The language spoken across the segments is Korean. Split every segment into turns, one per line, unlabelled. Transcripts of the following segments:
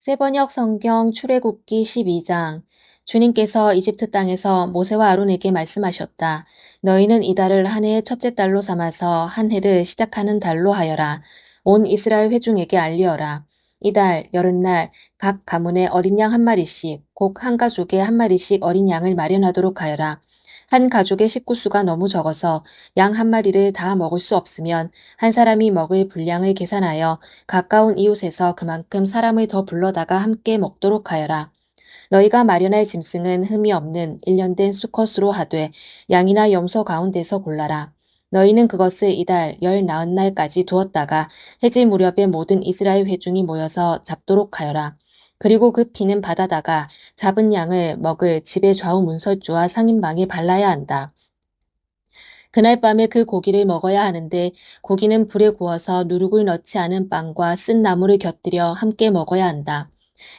세번역 성경 출애굽기 12장 주님께서 이집트 땅에서 모세와 아론에게 말씀하셨다. 너희는 이달을 한 해의 첫째 달로 삼아서 한 해를 시작하는 달로 하여라. 온 이스라엘 회중에게 알리어라. 이달 여름날 각 가문에 어린 양 한 마리씩 곡한 가족에 한 마리씩 어린 양을 마련하도록 하여라. 한 가족의 식구 수가 너무 적어서 양 한 마리를 다 먹을 수 없으면 한 사람이 먹을 분량을 계산하여 가까운 이웃에서 그만큼 사람을 더 불러다가 함께 먹도록 하여라. 너희가 마련할 짐승은 흠이 없는 일년된 수컷으로 하되 양이나 염소 가운데서 골라라. 너희는 그것을 이달 열 나흔 날까지 두었다가 해질 무렵에 모든 이스라엘 회중이 모여서 잡도록 하여라. 그리고 그 피는 바다다가 잡은 양을 먹을 집의 좌우 문설주와 상인방에 발라야 한다. 그날 밤에 그 고기를 먹어야 하는데 고기는 불에 구워서 누룩을 넣지 않은 빵과 쓴 나물을 곁들여 함께 먹어야 한다.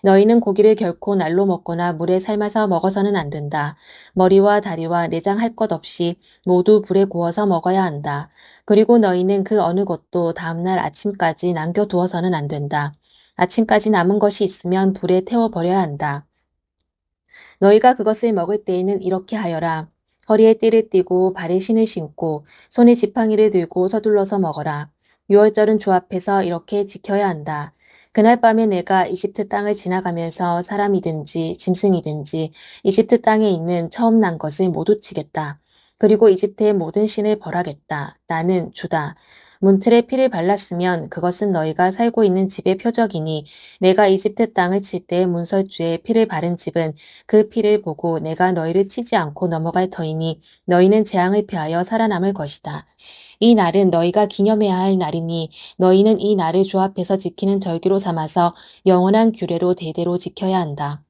너희는 고기를 결코 날로 먹거나 물에 삶아서 먹어서는 안 된다. 머리와 다리와 내장 할 것 없이 모두 불에 구워서 먹어야 한다. 그리고 너희는 그 어느 것도 다음날 아침까지 남겨두어서는 안 된다. 아침까지 남은 것이 있으면 불에 태워버려야 한다. 너희가 그것을 먹을 때에는 이렇게 하여라. 허리에 띠를 띠고 발에 신을 신고 손에 지팡이를 들고 서둘러서 먹어라. 유월절은 주 앞에서 이렇게 지켜야 한다. 그날 밤에 내가 이집트 땅을 지나가면서 사람이든지 짐승이든지 이집트 땅에 있는 처음 난 것을 모두 치겠다. 그리고 이집트의 모든 신을 벌하겠다. 나는 주다. 문틀에 피를 발랐으면 그것은 너희가 살고 있는 집의 표적이니 내가 이집트 땅을 칠 때 문설주에 피를 바른 집은 그 피를 보고 내가 너희를 치지 않고 넘어갈 터이니 너희는 재앙을 피하여 살아남을 것이다. 이 날은 너희가 기념해야 할 날이니 너희는 이 날을 주 앞에서 지키는 절기로 삼아서 영원한 규례로 대대로 지켜야 한다.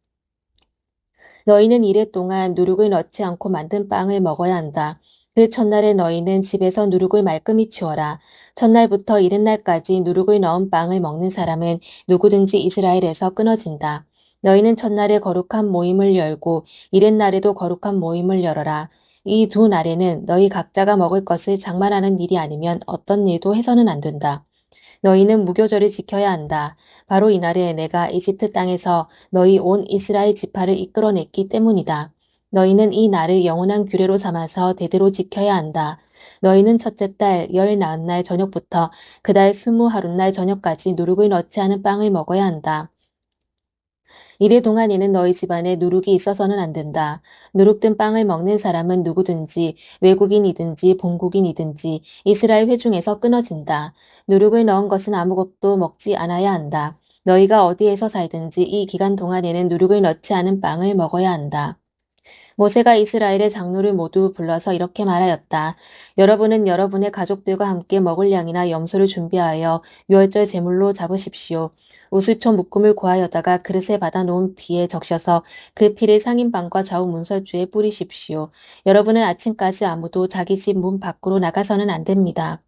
너희는 이래 동안 누룩을 넣지 않고 만든 빵을 먹어야 한다. 그 첫날에 너희는 집에서 누룩을 말끔히 치워라. 첫날부터 이른날까지 누룩을 넣은 빵을 먹는 사람은 누구든지 이스라엘에서 끊어진다. 너희는 첫날에 거룩한 모임을 열고 이른날에도 거룩한 모임을 열어라. 이 두 날에는 너희 각자가 먹을 것을 장만하는 일이 아니면 어떤 일도 해서는 안 된다. 너희는 무교절을 지켜야 한다. 바로 이날에 내가 이집트 땅에서 너희 온 이스라엘 지파를 이끌어냈기 때문이다. 너희는 이 날을 영원한 규례로 삼아서 대대로 지켜야 한다. 너희는 첫째 달 열 나흔 날 저녁부터 그달 스무 하룻날 저녁까지 누룩을 넣지 않은 빵을 먹어야 한다. 이래 동안에는 너희 집안에 누룩이 있어서는 안 된다. 누룩든 빵을 먹는 사람은 누구든지 외국인이든지 본국인이든지 이스라엘 회중에서 끊어진다. 누룩을 넣은 것은 아무것도 먹지 않아야 한다. 너희가 어디에서 살든지 이 기간 동안에는 누룩을 넣지 않은 빵을 먹어야 한다. 모세가 이스라엘의 장로를 모두 불러서 이렇게 말하였다. 여러분은 여러분의 가족들과 함께 먹을 양이나 염소를 준비하여 유월절 제물로 잡으십시오. 우수초 묶음을 구하여다가 그릇에 받아 놓은 피에 적셔서 그 피를 상인방과 좌우 문설주에 뿌리십시오. 여러분은 아침까지 아무도 자기 집 문 밖으로 나가서는 안 됩니다.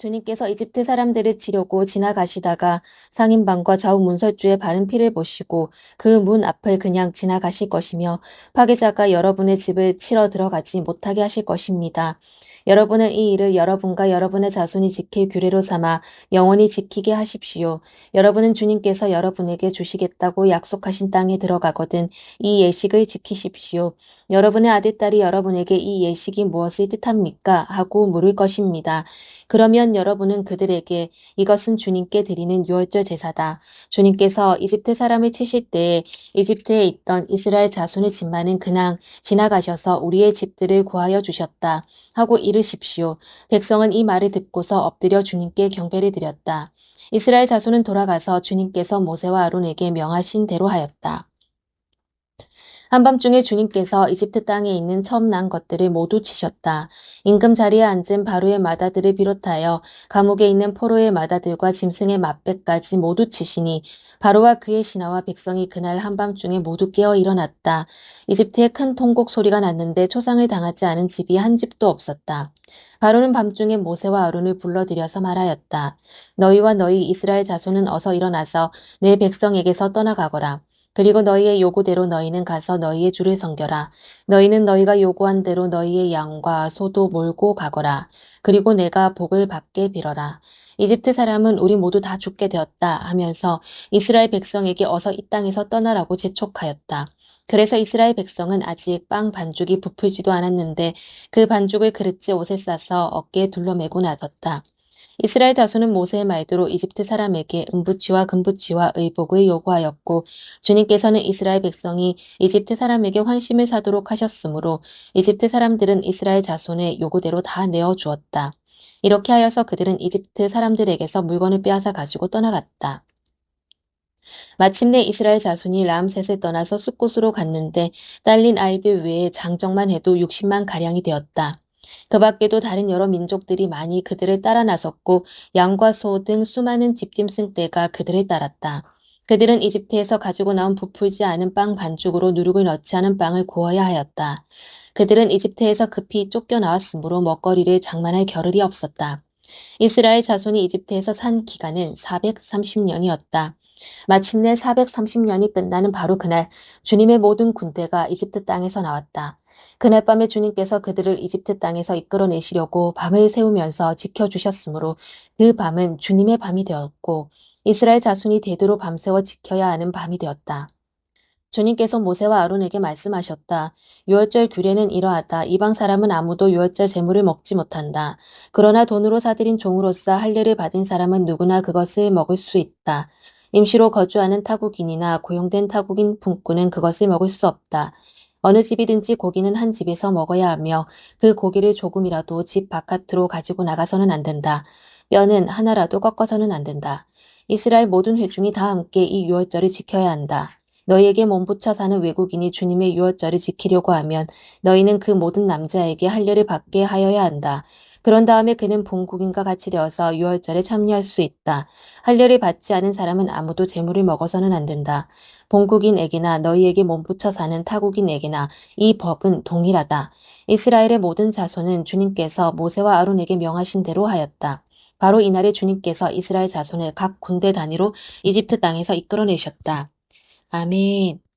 주님께서 이집트 사람들을 치려고 지나가시다가 상인방과 좌우 문설주에 바른 피를 보시고 그 문 앞을 그냥 지나가실 것이며 파괴자가 여러분의 집을 치러 들어가지 못하게 하실 것입니다. 여러분은 이 일을 여러분과 여러분의 자손이 지킬 규례로 삼아 영원히 지키게 하십시오. 여러분은 주님께서 여러분에게 주시겠다고 약속하신 땅에 들어가거든 이 예식을 지키십시오. 여러분의 아들딸이 여러분에게 이 예식이 무엇을 뜻합니까? 하고 물을 것입니다. 그러면 여러분은 그들에게 이것은 주님께 드리는 유월절 제사다. 주님께서 이집트 사람을 치실 때에 이집트에 있던 이스라엘 자손의 집만은 그냥 지나가셔서 우리의 집들을 구하여 주셨다. 하고 이 르십시오. 백성은 이 말을 듣고서 엎드려 주님께 경배를 드렸다. 이스라엘 자손은 돌아가서 주님께서 모세와 아론에게 명하신 대로 하였다. 한밤중에 주님께서 이집트 땅에 있는 처음 난 것들을 모두 치셨다. 임금 자리에 앉은 바로의 마다들을 비롯하여 감옥에 있는 포로의 마다들과 짐승의 맛배까지 모두 치시니 바로와 그의 신하와 백성이 그날 한밤중에 모두 깨어 일어났다. 이집트에 큰 통곡 소리가 났는데 초상을 당하지 않은 집이 한 집도 없었다. 바로는 밤중에 모세와 아론을 불러들여서 말하였다. 너희와 너희 이스라엘 자손은 어서 일어나서 내 백성에게서 떠나가거라. 그리고 너희의 요구대로 너희는 가서 너희의 주를 섬겨라. 너희는 너희가 요구한 대로 너희의 양과 소도 몰고 가거라. 그리고 내가 복을 받게 빌어라. 이집트 사람은 우리 모두 다 죽게 되었다 하면서 이스라엘 백성에게 어서 이 땅에서 떠나라고 재촉하였다. 그래서 이스라엘 백성은 아직 빵 반죽이 부풀지도 않았는데 그 반죽을 그릇째 옷에 싸서 어깨에 둘러매고 나섰다. 이스라엘 자손은 모세의 말대로 이집트 사람에게 은부치와 금부치와 의복을 요구하였고 주님께서는 이스라엘 백성이 이집트 사람에게 환심을 사도록 하셨으므로 이집트 사람들은 이스라엘 자손의 요구대로 다 내어 주었다. 이렇게 하여서 그들은 이집트 사람들에게서 물건을 빼앗아 가지고 떠나갔다. 마침내 이스라엘 자손이 람셋을 떠나서 숲곳으로 갔는데 딸린 아이들 외에 장정만 해도 60만 가량이 되었다. 그 밖에도 다른 여러 민족들이 많이 그들을 따라 나섰고 양과 소 등 수많은 집짐승 떼가 그들을 따랐다. 그들은 이집트에서 가지고 나온 부풀지 않은 빵 반죽으로 누룩을 넣지 않은 빵을 구워야 하였다. 그들은 이집트에서 급히 쫓겨 나왔으므로 먹거리를 장만할 겨를이 없었다. 이스라엘 자손이 이집트에서 산 기간은 430년이었다. 마침내 430년이 끝나는 바로 그날 주님의 모든 군대가 이집트 땅에서 나왔다. 그날 밤에 주님께서 그들을 이집트 땅에서 이끌어내시려고 밤을 세우면서 지켜주셨으므로 그 밤은 주님의 밤이 되었고 이스라엘 자손이 대대로 밤새워 지켜야 하는 밤이 되었다. 주님께서 모세와 아론에게 말씀하셨다. 유월절 규례는 이러하다. 이방 사람은 아무도 유월절 제물을 먹지 못한다. 그러나 돈으로 사들인 종으로서 할례를 받은 사람은 누구나 그것을 먹을 수 있다. 임시로 거주하는 타국인이나 고용된 타국인 분꾼은 그것을 먹을 수 없다. 어느 집이든지 고기는 한 집에서 먹어야 하며 그 고기를 조금이라도 집 바깥으로 가지고 나가서는 안 된다. 뼈는 하나라도 꺾어서는 안 된다. 이스라엘 모든 회중이 다 함께 이 유월절을 지켜야 한다. 너희에게 몸붙여 사는 외국인이 주님의 유월절을 지키려고 하면 너희는 그 모든 남자에게 할례를 받게 하여야 한다. 그런 다음에 그는 본국인과 같이 되어서 유월절에 참여할 수 있다. 할례를 받지 않은 사람은 아무도 재물을 먹어서는 안 된다. 본국인에게나 너희에게 몸붙여 사는 타국인에게나 이 법은 동일하다. 이스라엘의 모든 자손은 주님께서 모세와 아론에게 명하신 대로 하였다. 바로 이날에 주님께서 이스라엘 자손을 각 군대 단위로 이집트 땅에서 이끌어내셨다. 아멘.